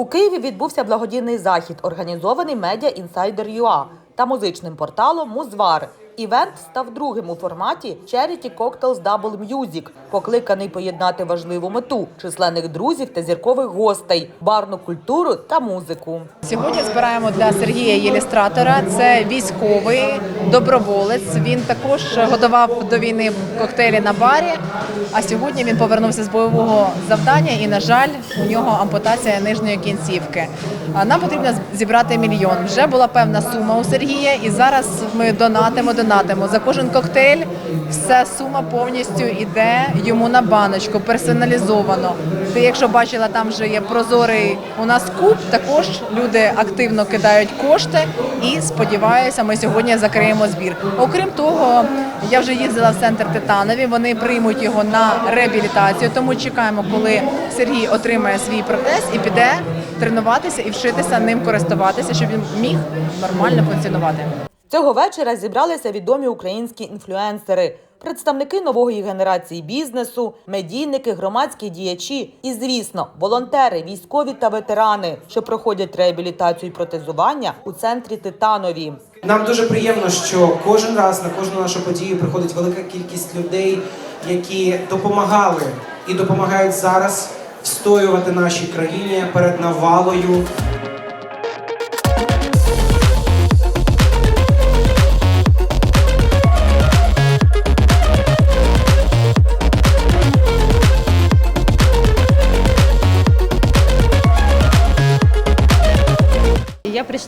У Києві відбувся благодійний захід, організований медіа інсайдер Юа та музичним порталом Музвар. Івент став другим у форматі Charity Cocktails Double Music, покликаний поєднати важливу мету численних друзів та зіркових гостей, барну культуру та музику. Сьогодні збираємо для Сергія Єлістратора. Це військовий доброволець. Він також готував до війни коктейлі на барі. А сьогодні він повернувся з бойового завдання, і на жаль, у нього ампутація нижньої кінцівки. Нам потрібно зібрати мільйон. Вже була певна сума у Сергія, і зараз ми донатимо, донатимо за кожен коктейль. Вся сума повністю йде йому на баночку, персоналізовано. Ти, якщо бачила, там вже є прозорий у нас куб. Також люди активно кидають кошти і сподіваюся, ми сьогодні закриємо збір. Окрім того, я вже їздила в центр Титанові. Вони приймуть його на реабілітацію. Тому чекаємо, коли Сергій отримає свій протез і піде тренуватися і вчитися ним користуватися, щоб він міг нормально функціонувати. Цього вечора зібралися відомі українські інфлюенсери, представники нової генерації бізнесу, медійники, громадські діячі і, звісно, волонтери, військові та ветерани, що проходять реабілітацію і протезування у центрі Титанові. Нам дуже приємно, що кожен раз на кожну нашу подію приходить велика кількість людей, які допомагали і допомагають зараз встоювати нашій країні перед навалою.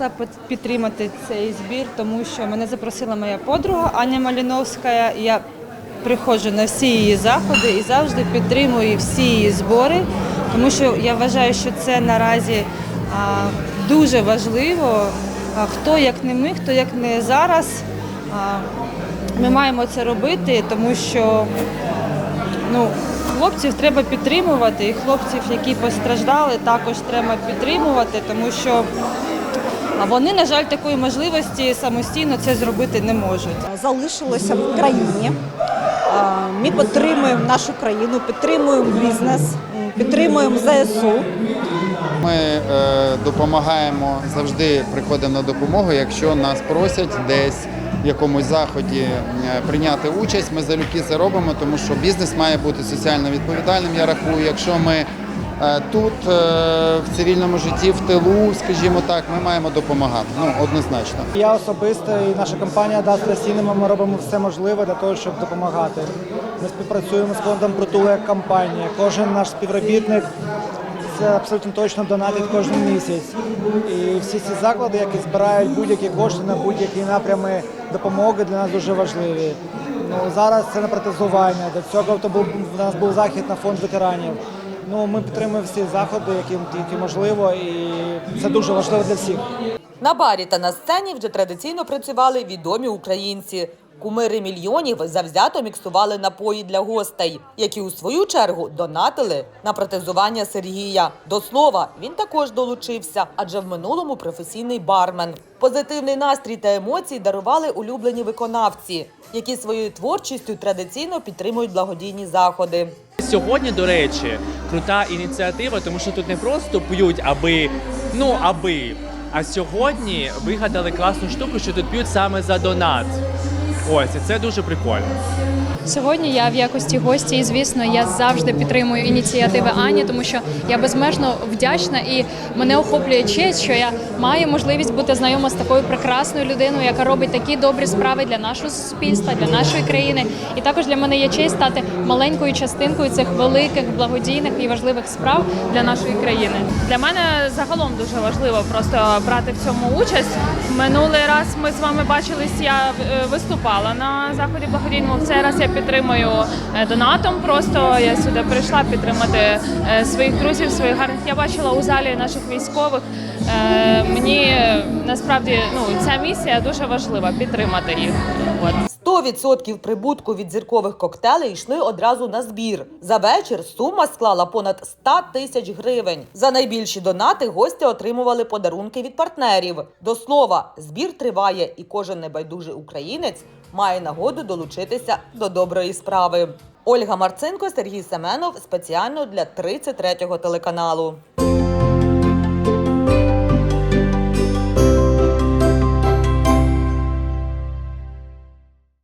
Прийшла підтримати цей збір, тому що мене запросила моя подруга Аня Маліновська. Я приходжу на всі її заходи і завжди підтримую всі її збори, тому що я вважаю, що це наразі дуже важливо. Хто як не ми, хто як не зараз. Ми маємо це робити, тому що ну, хлопців треба підтримувати, і хлопців, які постраждали, також треба підтримувати, тому що а вони, на жаль, такої можливості самостійно це зробити не можуть. залишилося в країні. Ми підтримуємо нашу країну, підтримуємо бізнес, підтримуємо ЗСУ. Ми е, допомагаємо завжди приходимо на допомогу. Якщо нас просять десь в якомусь заході е, прийняти участь, ми залюбки це робимо, тому що бізнес має бути соціально відповідальним. Я рахую, якщо ми тут е, в цивільному житті, в тилу, скажімо так, ми маємо допомагати. Ну однозначно. Я особисто і наша компанія Dust Cinema, ми робимо все можливе для того, щоб допомагати. Ми співпрацюємо з фондом «Притула» як компанія. Кожен наш співробітник це абсолютно точно донатить кожен місяць. І всі ці заклади, які збирають будь-які кошти на будь-які напрями допомоги, для нас дуже важливі. Ну, зараз це на протезування. До цього то був у нас був захід на фонд ветеранів. Ну, ми підтримуємо всі заходи, які тільки можливо, і це дуже важливо для всіх. На барі та на сцені вже традиційно працювали відомі українці. Кумири мільйонів завзято міксували напої для гостей, які у свою чергу донатили на протезування Сергія. До слова, він також долучився, адже в минулому професійний бармен. Позитивний настрій та емоції дарували улюблені виконавці, які своєю творчістю традиційно підтримують благодійні заходи. Сьогодні, до речі, крута ініціатива, тому що тут не просто п'ють, аби ну аби. А сьогодні вигадали класну штуку, що тут п'ють саме за донат. Ось і це дуже прикольно. Сьогодні я в якості гості, і звісно, я завжди підтримую ініціативи Ані, тому що я безмежно вдячна і мене охоплює честь, що я маю можливість бути знайома з такою прекрасною людиною, яка робить такі добрі справи для нашого суспільства, для нашої країни. І також для мене є честь стати маленькою частинкою цих великих благодійних і важливих справ для нашої країни. Для мене загалом дуже важливо просто брати в цьому участь. Минулий раз ми з вами бачились, я е, виступала на заході благодійному. В цей раз я підтримую е, донатом. Просто я сюди прийшла підтримати е, своїх друзів, своїх гарних. Я бачила у залі наших військових. Е, Мені насправді ну ця місія дуже важлива підтримати їх. От. 100% прибутку від зіркових коктейлей йшли одразу на збір. За вечір сума склала понад 100 тисяч гривень. За найбільші донати гості отримували подарунки від партнерів. До слова, збір триває, і кожен небайдужий українець має нагоду долучитися до доброї справи. Ольга Марцинко, Сергій Семенов спеціально для 33-го телеканалу.